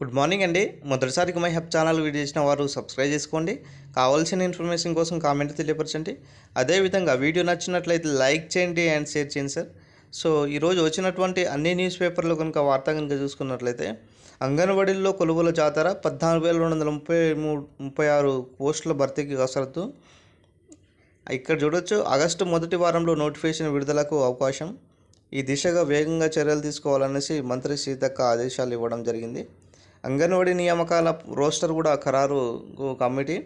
Good morning అండి. మొదటిసారికి my హెప్ channel video చేసిన వారు సబ్స్క్రైబ్ చేసుకోండి. కావాల్సిన ఇన్ఫర్మేషన్ కోసం కామెంట్ తెలియపరచండి. అదేవిధంగా వీడియో నచ్చినట్లయితే లైక్ చేయండి అండ్ షేర్ చేయండి సార్. సో ఈరోజు వచ్చినటువంటి అన్ని న్యూస్ పేపర్లో కనుక వార్త కనుక చూసుకున్నట్లయితే అంగన్వాడీల్లో కొలువుల జాతర పద్నాలుగు వేల రెండు వందల ముప్పై మూడు ముప్పై ఆరు పోస్టుల భర్తీకి కసరత్తు. ఇక్కడ చూడొచ్చు ఆగస్టు మొదటి వారంలో నోటిఫికేషన్ విడుదలకు అవకాశం. ఈ దిశగా వేగంగా చర్యలు తీసుకోవాలనేసి మంత్రి సీతక్క ఆదేశాలు ఇవ్వడం జరిగింది. అంగన్వాడీ నియామకాల రోస్టర్ కూడా ఖరారు కమిటీ.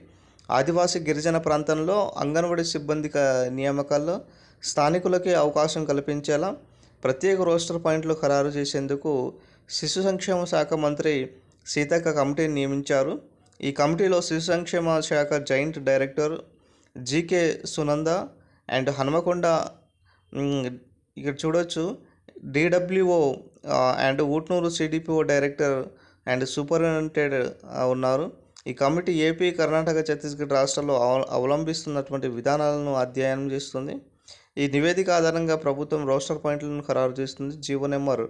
ఆదివాసీ గిరిజన ప్రాంతంలో అంగన్వాడీ సిబ్బంది నియామకాల్లో స్థానికులకి అవకాశం కల్పించేలా ప్రత్యేక రోస్టర్ పాయింట్లు ఖరారు చేసేందుకు శిశు సంక్షేమ శాఖ మంత్రి సీతక్క కమిటీని నియమించారు. ఈ కమిటీలో శిశు సంక్షేమ శాఖ joint director GK Sunanda and Hanumakonda ఇక్కడ చూడొచ్చు DWO and Utnoor CDPO director and superintendent ఉన్నారు. ఈ కమిటీ ఏపీ కర్ణాటక ఛత్తీస్గఢ్ రాష్ట్రాల్లో అవ అవలంబిస్తున్నటువంటి విధానాలను అధ్యయనం చేస్తుంది. ఈ నివేదిక ఆధారంగా ప్రభుత్వం రోస్టర్ పాయింట్లను ఖరారు చేస్తుంది. జీవో నెంబర్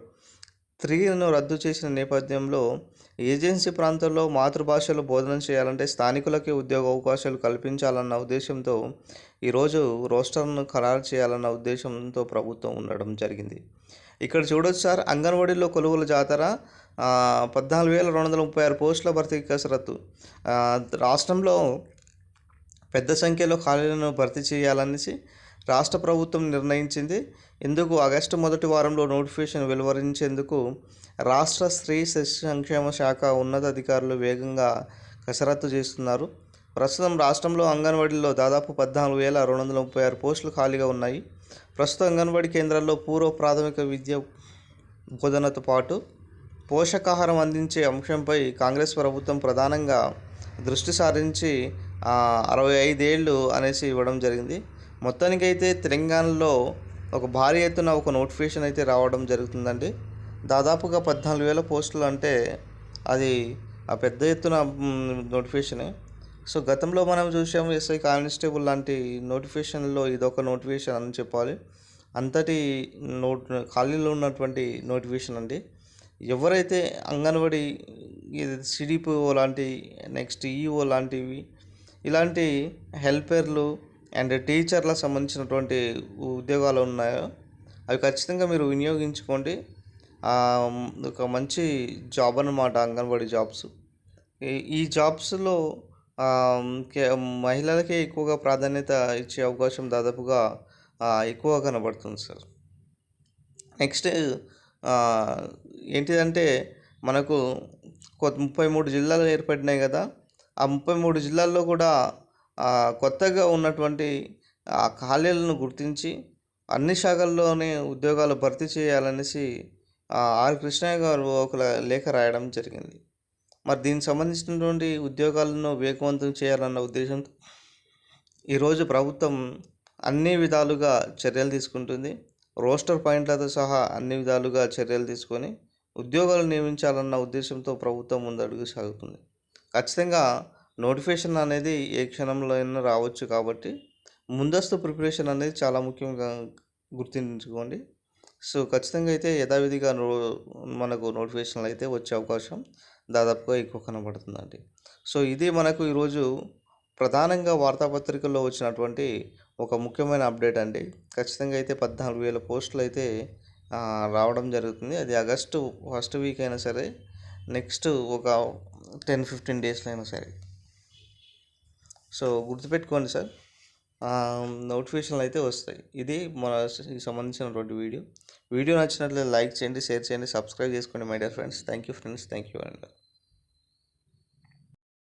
త్రీను రద్దు చేసిన నేపథ్యంలో ఏజెన్సీ ప్రాంతాల్లో మాతృభాషలో బోధన చేయాలంటే స్థానికులకే ఉద్యోగ అవకాశాలు కల్పించాలన్న ఉద్దేశంతో ఈరోజు రోస్టర్ను ఖరారు చేయాలన్న ఉద్దేశంతో ప్రభుత్వం ఉండడం జరిగింది. ఇక్కడ చూడొచ్చు సార్ అంగన్వాడీలో కొలువుల జాతర పద్నాలుగు వేల రెండు వందల ముప్పై ఆరు పోస్టుల భర్తీ కసరత్తు రాష్ట్రంలో పెద్ద సంఖ్యలో ఖాళీలను భర్తీ చేయాలనేసి రాష్ట్ర ప్రభుత్వం నిర్ణయించింది. ఇందుకు ఆగస్టు మొదటి వారంలో నోటిఫికేషన్ వెలువరించేందుకు రాష్ట్ర స్త్రీ శిశు సంక్షేమ శాఖ ఉన్నతాధికారులు వేగంగా కసరత్తు చేస్తున్నారు. ప్రస్తుతం రాష్ట్రంలో అంగన్వాడీలో దాదాపు పద్నాలుగు వేల రెండు వందల ముప్పై ఆరు పోస్టులు ఖాళీగా ఉన్నాయి. ప్రస్తుతం అంగన్వాడీ కేంద్రాల్లో పూర్వ ప్రాథమిక విద్య బోధనతో పాటు పోషకాహారం అందించే అంశంపై కాంగ్రెస్ ప్రభుత్వం ప్రధానంగా దృష్టి సారించి అరవై ఐదేళ్ళు అనేసి ఇవ్వడం జరిగింది. మొత్తానికైతే తెలంగాణలో ఒక భారీ ఎత్తున ఒక నోటిఫికేషన్ అయితే రావడం జరుగుతుందండి. దాదాపుగా పద్నాలుగు వేల పోస్టులు అంటే అది ఆ పెద్ద ఎత్తున నోటిఫికేషనే. సో గతంలో మనం చూసాము ఎస్ఐ కానిస్టేబుల్ లాంటి నోటిఫికేషన్లో ఇదొక నోటిఫికేషన్ అని చెప్పాలి. అంతటి నోట్ ఖాళీలో ఉన్నటువంటి నోటిఫికేషన్ అండి. ఎవరైతే అంగన్వాడీ సిడిపిఓ లాంటి నెక్స్ట్ ఈఓ లాంటివి ఇలాంటి హెల్పర్లు అండ్ టీచర్లకు సంబంధించినటువంటి ఉద్యోగాలు ఉన్నాయో అవి ఖచ్చితంగా మీరు వినియోగించుకోండి. ఒక మంచి జాబ్ అన్నమాట అంగన్వాడీ జాబ్స్. ఈ- జాబ్స్లో మహిళలకే ఎక్కువగా ప్రాధాన్యత ఇచ్చే అవకాశం దాదాపుగా ఎక్కువ కనబడుతుంది సార్. నెక్స్ట్ ఏంటిదంటే మనకు కొత్త ముప్పై మూడు జిల్లాలు ఏర్పడినాయి కదా ఆ ముప్పై మూడు జిల్లాల్లో కూడా కొత్తగా ఉన్నటువంటి ఆ ఖాళీలను గుర్తించి అన్ని శాఖల్లోనే ఉద్యోగాలు భర్తీ చేయాలనేసి ఆర్ కృష్ణయ్య గారు ఒక లేఖ రాయడం జరిగింది. మరి దీనికి సంబంధించినటువంటి ఉద్యోగాలను వేగవంతం చేయాలన్న ఉద్దేశంతో ఈరోజు ప్రభుత్వం అన్ని విధాలుగా చర్యలు తీసుకుంటుంది. రోస్టర్ పాయింట్లతో సహా అన్ని విధాలుగా చర్యలు తీసుకొని ఉద్యోగాలు నియమించాలన్న ఉద్దేశంతో ప్రభుత్వం ముందడుగు సాగుతుంది. ఖచ్చితంగా నోటిఫికేషన్ అనేది ఏ క్షణంలో అయినా రావచ్చు కాబట్టి ముందస్తు ప్రిపరేషన్ అనేది చాలా ముఖ్యంగా గుర్తించుకోండి. సో ఖచ్చితంగా అయితే యథావిధిగా నో మనకు నోటిఫికేషన్లు అయితే వచ్చే అవకాశం దాదాపుగా ఎక్కువ కనబడుతుందండి. సో ఇది మనకు ఈరోజు ప్రధానంగా వార్తాపత్రికల్లో వచ్చినటువంటి ఒక ముఖ్యమైన అప్డేట్ అండి. ఖచ్చితంగా అయితే పద్నాలుగు వేల పోస్టులు అయితే రావడం జరుగుతుంది. అది ఆగస్టు ఫస్ట్ వీక్ అయినా సరే నెక్స్ట్ ఒక టెన్ ఫిఫ్టీన్ డేస్లో అయినా సరే. సో గుర్తుపెట్టుకోండి సార్ నోటిఫికేషన్లు అయితే వస్తాయి. ఇది మన సంబంధించినటువంటి వీడియో. వీడియో నచ్చినట్లయితే లైక్ చేయండి షేర్ చేయండి సబ్స్క్రైబ్ చేసుకోండి my dear friends. Thank you friends thank you అండి.